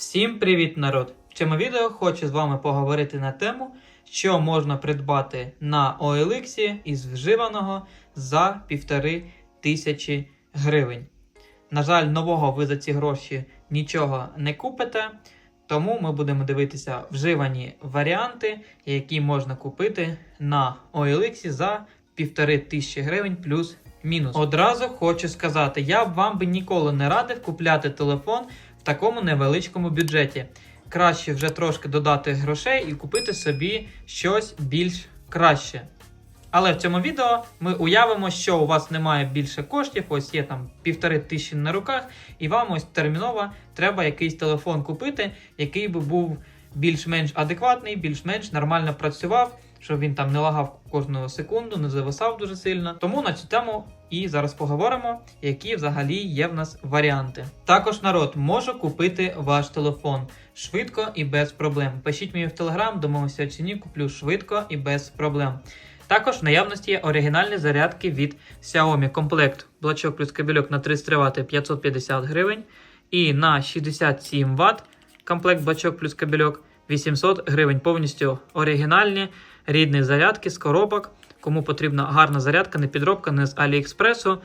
Всім привіт, народ! В цьому відео хочу з вами поговорити на тему, що можна придбати на OLX із вживаного за півтори тисячі гривень. На жаль, нового ви за ці гроші нічого не купите, тому ми будемо дивитися вживані варіанти, які можна купити на OLX за півтори тисячі гривень плюс. Мінус. Одразу хочу сказати, я вам би ніколи не радив купляти телефон в такому невеличкому бюджеті. Краще вже трошки додати грошей і купити собі щось більш краще. Але в цьому відео ми уявимо, що у вас немає більше коштів, ось є там півтори тисячі на руках, і вам ось терміново треба якийсь телефон купити, який би був більш-менш адекватний, більш-менш нормально працював, щоб він там не лагав кожну секунду, не зависав дуже сильно. Тому на цю тему і зараз поговоримо, які взагалі є в нас варіанти. Також народ може купити ваш телефон швидко і без проблем. Пишіть мені в телеграм, домовимося ціні, куплю швидко і без проблем. Також в наявності є оригінальні зарядки від Xiaomi. Комплект блочок плюс кабельок на 33 Вт 550 гривень. І на 67 Вт комплект блочок плюс кабельок 800 гривень. Повністю оригінальні рідні зарядки з коробок. Кому потрібна гарна зарядка, не підробка, не з Аліекспресу.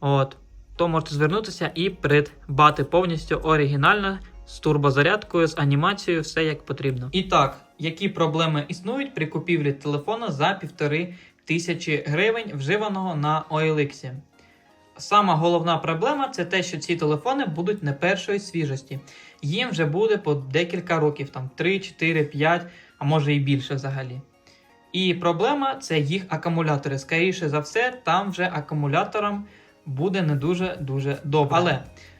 От, то можете звернутися і придбати повністю оригінально з турбозарядкою, з анімацією, все як потрібно. І так, які проблеми існують при купівлі телефона за півтори тисячі гривень вживаного на OLX? Сама головна проблема це те, що ці телефони будуть не першої свіжості. Їм вже буде по декілька років, там 3, 4, 5, а може і більше взагалі. І проблема це їх акумулятори. Скоріше за все, там вже акумуляторам буде не дуже дуже добре. Але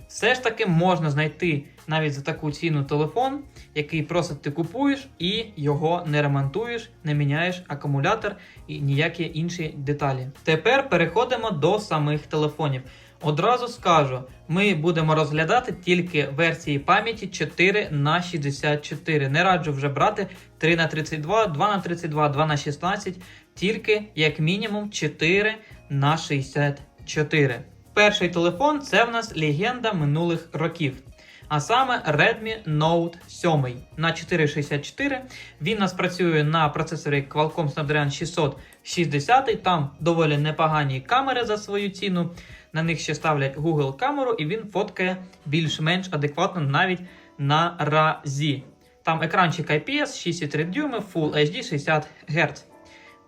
все ж таки можна знайти навіть за таку ціну телефон, який просто ти купуєш і його не ремонтуєш, не міняєш акумулятор і ніякі інші деталі. Тепер переходимо до самих телефонів. Одразу скажу, ми будемо розглядати тільки версії пам'яті 4 на 64. Не раджу вже брати 3 на 32, 2 на 32, 2 на 16, тільки як мінімум 4 на 64. Перший телефон це в нас легенда минулих років. А саме Redmi Note 7 на 464. Він нас працює на процесорі Qualcomm Snapdragon 660. Там доволі непогані камери за свою ціну. На них ще ставлять Google камеру, і він фоткає більш-менш адекватно навіть на разі. Там екранчик IPS 6,3 дюйми, Full HD 60 Гц.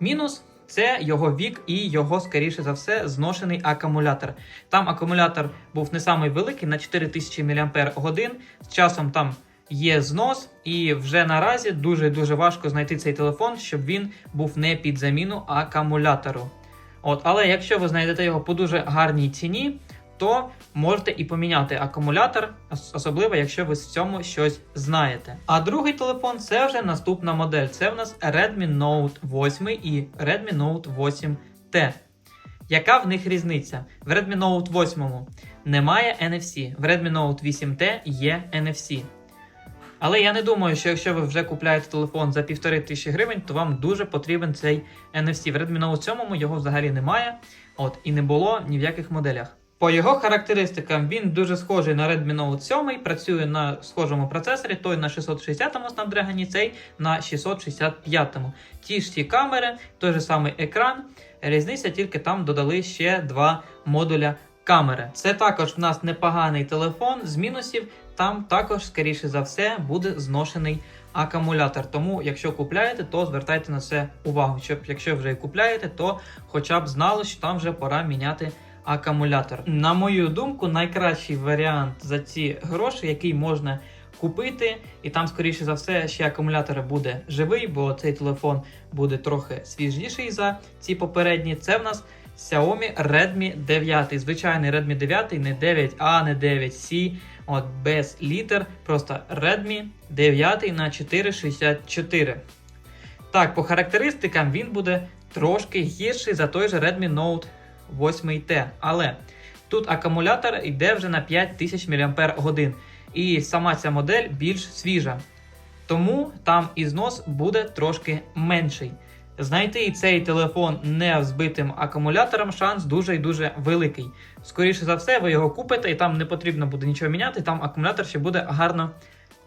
Мінус це його вік і його, скоріше за все, зношений акумулятор. Там акумулятор був не самий великий на 4000 мАч. З часом там є знос, і вже наразі дуже дуже важко знайти цей телефон, щоб він був не під заміну акумулятору. От, але якщо ви знайдете його по дуже гарній ціні, то можете і поміняти акумулятор, особливо якщо ви з цьому щось знаєте. А другий телефон це вже наступна модель. Це в нас Redmi Note 8 і Redmi Note 8T. Яка в них різниця? В Redmi Note 8 немає NFC, в Redmi Note 8T є NFC. Але я не думаю, що якщо ви вже купляєте телефон за 1500 гривень, то вам дуже потрібен цей NFC. В Redmi Note 7 його взагалі немає, от, і не було ні в яких моделях. По його характеристикам він дуже схожий на Redmi Note 7, працює на схожому процесорі, той на 660-му Snapdragon, цей на 665-му. Ті ж ті камери, той же самий екран. Різниця тільки там додали ще два модуля камери. Це також в нас непоганий телефон з мінусів. Там також, скоріше за все, буде зношений акумулятор. Тому, якщо купляєте, то звертайте на це увагу. Щоб якщо вже і купляєте, то хоча б знали, що там вже пора міняти акумулятор. На мою думку, найкращий варіант за ці гроші, який можна купити, і там, скоріше за все, ще акумулятор буде живий, бо цей телефон буде трохи свіжіший за ці попередні. Це в нас Xiaomi Redmi 9. Звичайний Redmi 9, не 9A, не 9C. От без літер, просто Redmi 9 на 464. Так, по характеристикам він буде трошки гірший за той же Redmi Note 8T. Але тут акумулятор йде вже на 5000 мАч. І сама ця модель більш свіжа. Тому там і знос буде трошки менший. Знайти цей телефон не збитим акумулятором шанс дуже і дуже великий. Скоріше за все, ви його купите, і там не потрібно буде нічого міняти, там акумулятор ще буде гарно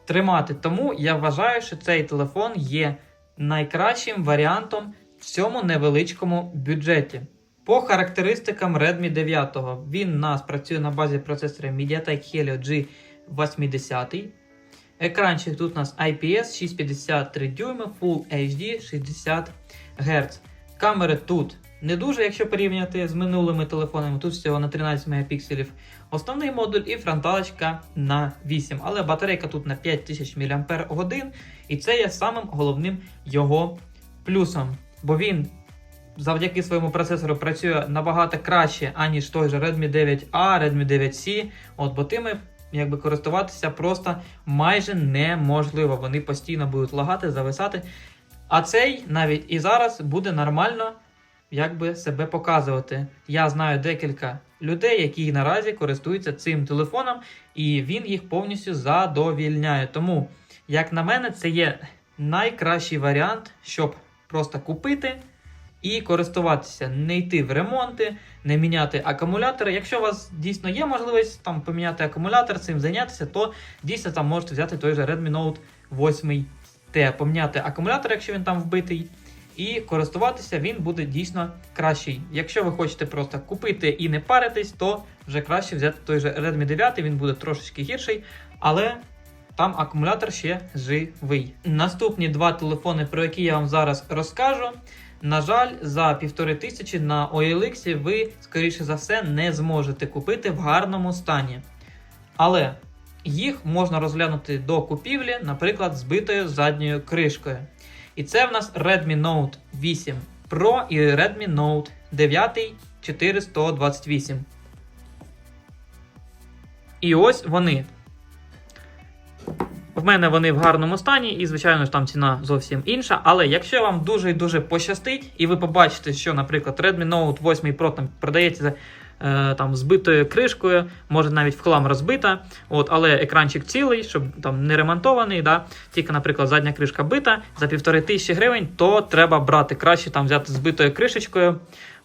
тримати. Тому я вважаю, що цей телефон є найкращим варіантом в цьому невеличкому бюджеті. По характеристикам Redmi 9 він у нас працює на базі процесора MediaTek Helio G80. Екранчик тут у нас IPS 653 дюйми, Full HD 60 Гц. Камери тут не дуже, якщо порівняти з минулими телефонами. Тут всього на 13 мегапікселів основний модуль і фронталочка на 8. Але батарейка тут на 5000 мАч, і це є самим головним його плюсом. Бо він завдяки своєму процесору працює набагато краще, аніж той же Redmi 9A, Redmi 9C. От, бо тими якби користуватися просто майже неможливо. Вони постійно будуть лагати, зависати. А цей навіть і зараз буде нормально якби себе показувати. Я знаю декілька людей, які наразі користуються цим телефоном, і він їх повністю задовільняє. Тому, як на мене, це є найкращий варіант, щоб просто купити. І користуватися, не йти в ремонти, не міняти акумулятори. Якщо у вас дійсно є можливість там поміняти акумулятор, цим зайнятися, то дійсно там можете взяти той же Redmi Note 8 T, поміняти акумулятор, якщо він там вбитий, і користуватися він буде дійсно кращий. Якщо ви хочете просто купити і не паритись, то вже краще взяти той же Redmi 9, він буде трошечки гірший, але там акумулятор ще живий. Наступні два телефони, про які я вам зараз розкажу. На жаль, за півтори тисячі на OLX ви, скоріше за все, не зможете купити в гарному стані. Але їх можна розглянути до купівлі, наприклад, збитою задньою кришкою. І це в нас Redmi Note 8 Pro і Redmi Note 9 4128. І ось вони. Мене вони в гарному стані, і, звичайно ж, там ціна зовсім інша. Але якщо вам дуже і дуже пощастить, і ви побачите, що, наприклад, Redmi Note 8 Pro там продається е, там, збитою кришкою, може навіть в хлам розбита, от, але екранчик цілий, щоб там не ремонтований, да, тільки, наприклад, задня кришка бита за півтори тисячі гривень, то треба брати краще там взяти збитою кришечкою.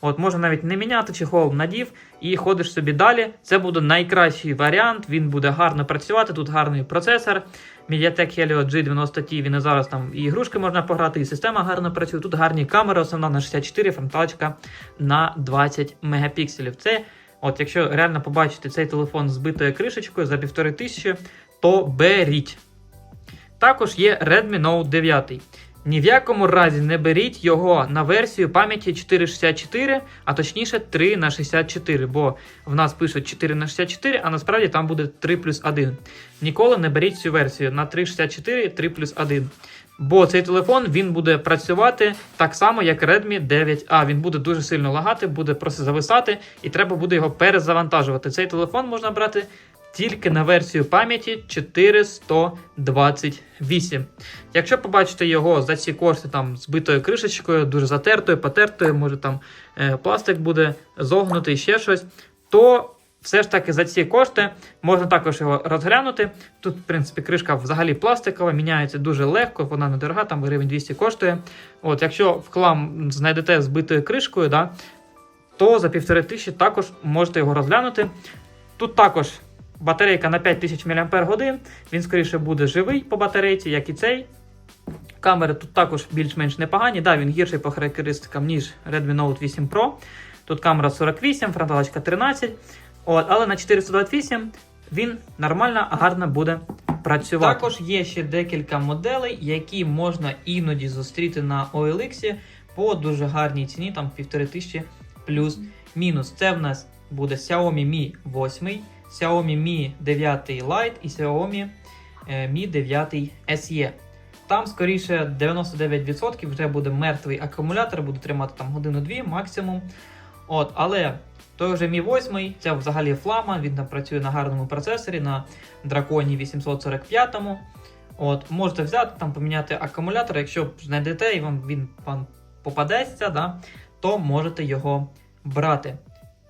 От, Можна навіть не міняти чехол надів і ходиш собі далі. Це буде найкращий варіант, він буде гарно працювати, тут гарний процесор. MediaTek Helio G90T, він і зараз там і ігрушки можна пограти, і система гарно працює. Тут гарні камери, основна на 64, фронталочка на 20 мегапікселів. Це, от якщо реально побачите цей телефон з битою кришечкою за півтори тисячі, то беріть. Також є Redmi Note 9. Ні в якому разі не беріть його на версію пам'яті 464, а точніше 3 на 64, бо в нас пишуть 4 на 64, а насправді там буде 3 плюс 1. Ніколи не беріть цю версію на 364, 3 плюс 1. Бо цей телефон він буде працювати так само, як Redmi 9A. Він буде дуже сильно лагати, буде просто зависати, і треба буде його перезавантажувати. Цей телефон можна брати тільки на версію пам'яті 4128. Якщо побачите його за ці кошти там збитою кришечкою, дуже затертою, потертою, може там е, пластик буде зогнутий, ще щось, то все ж таки за ці кошти можна також його розглянути. Тут, в принципі, кришка взагалі пластикова, міняється дуже легко, вона недорога, там гривень 200 коштує. От, Якщо в хлам знайдете збитою кришкою, да, то за півтори тисячі також можете його розглянути. Тут також батарейка на 5000 мАч, він скоріше буде живий по батарейці, як і цей. Камери тут також більш-менш непогані. Да, він гірший по характеристикам, ніж Redmi Note 8 Pro. Тут камера 48, фронталочка 13. От, але на 428 він нормально, гарно буде працювати. Також є ще декілька моделей, які можна іноді зустріти на OLX по дуже гарній ціні, там 1500 плюс-мінус. Це в нас буде Xiaomi Mi 8, Xiaomi Mi 9 Lite і Xiaomi е, Mi 9 SE. Там, скоріше, 99% вже буде мертвий акумулятор, буде тримати там годину-дві максимум. От, Але той вже Mi 8, це взагалі флама, він там працює на гарному процесорі, на драконі 845. От, Можете взяти, там поміняти акумулятор, якщо знайдете і вам він вам попадеться, да, то можете його брати.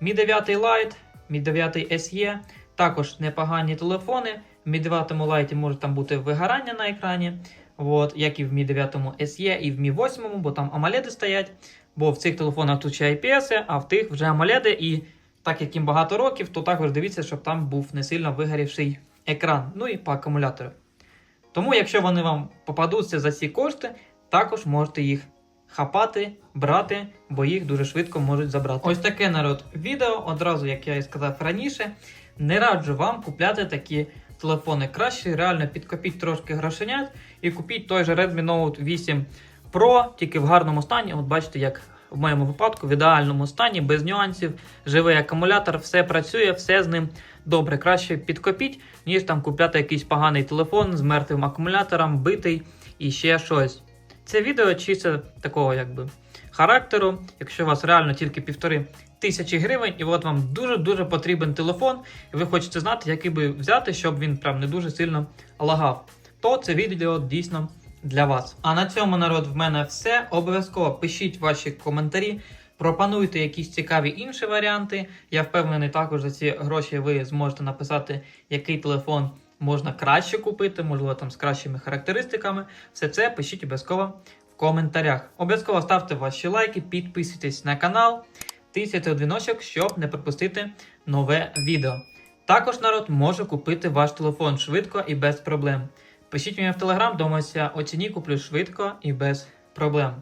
Mi 9 Lite, Mi 9 SE, також непогані телефони. В Mi 9 Lite може там бути вигорання на екрані, от, як і в Mi 9 SE, і в Mi 8, бо там AMOLED стоять. Бо в цих телефонах тут ще IPS, а в тих вже AMOLED, і так як їм багато років, то також дивіться, щоб там був не сильно вигорівший екран. Ну і по акумулятору. Тому, якщо вони вам попадуться за ці кошти, також можете їх хапати, брати, бо їх дуже швидко можуть забрати. Ось таке народ відео. Одразу, як я і сказав раніше, не раджу вам купляти такі телефони. Краще реально підкопіть трошки грошенят і купіть той же Redmi Note 8 Pro, тільки в гарному стані. От бачите, як в моєму випадку, в ідеальному стані, без нюансів, живий акумулятор, все працює, все з ним добре. Краще підкопіть, ніж там купляти якийсь поганий телефон з мертвим акумулятором, битий і ще щось. Це відео чисто такого якби характеру. Якщо у вас реально тільки півтори тисячі гривень, і от вам дуже-дуже потрібен телефон, і ви хочете знати, який би взяти, щоб він прям не дуже сильно лагав, то це відео дійсно для вас. А на цьому народ в мене все. Обов'язково пишіть ваші коментарі. Пропонуйте якісь цікаві інші варіанти. Я впевнений, також за ці гроші ви зможете написати, який телефон можна краще купити, можливо, там з кращими характеристиками. Все це пишіть обов'язково в коментарях. Обов'язково ставте ваші лайки, підписуйтесь на канал, тисяйте дзвіночок, щоб не пропустити нове відео. Також народ може купити ваш телефон швидко і без проблем. Пишіть мені в телеграм, думаюся, о ціні куплю швидко і без проблем.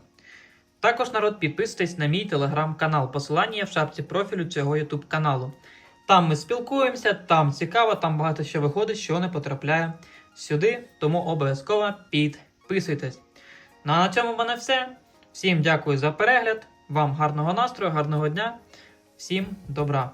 Також народ підписуйтесь на мій телеграм-канал. Посилання є в шапці профілю цього ютуб каналу. Там ми спілкуємося, там цікаво, там багато що виходить, що не потрапляє сюди, тому обов'язково підписуйтесь. Ну а на цьому в мене все. Всім дякую за перегляд, вам гарного настрою, гарного дня, всім добра.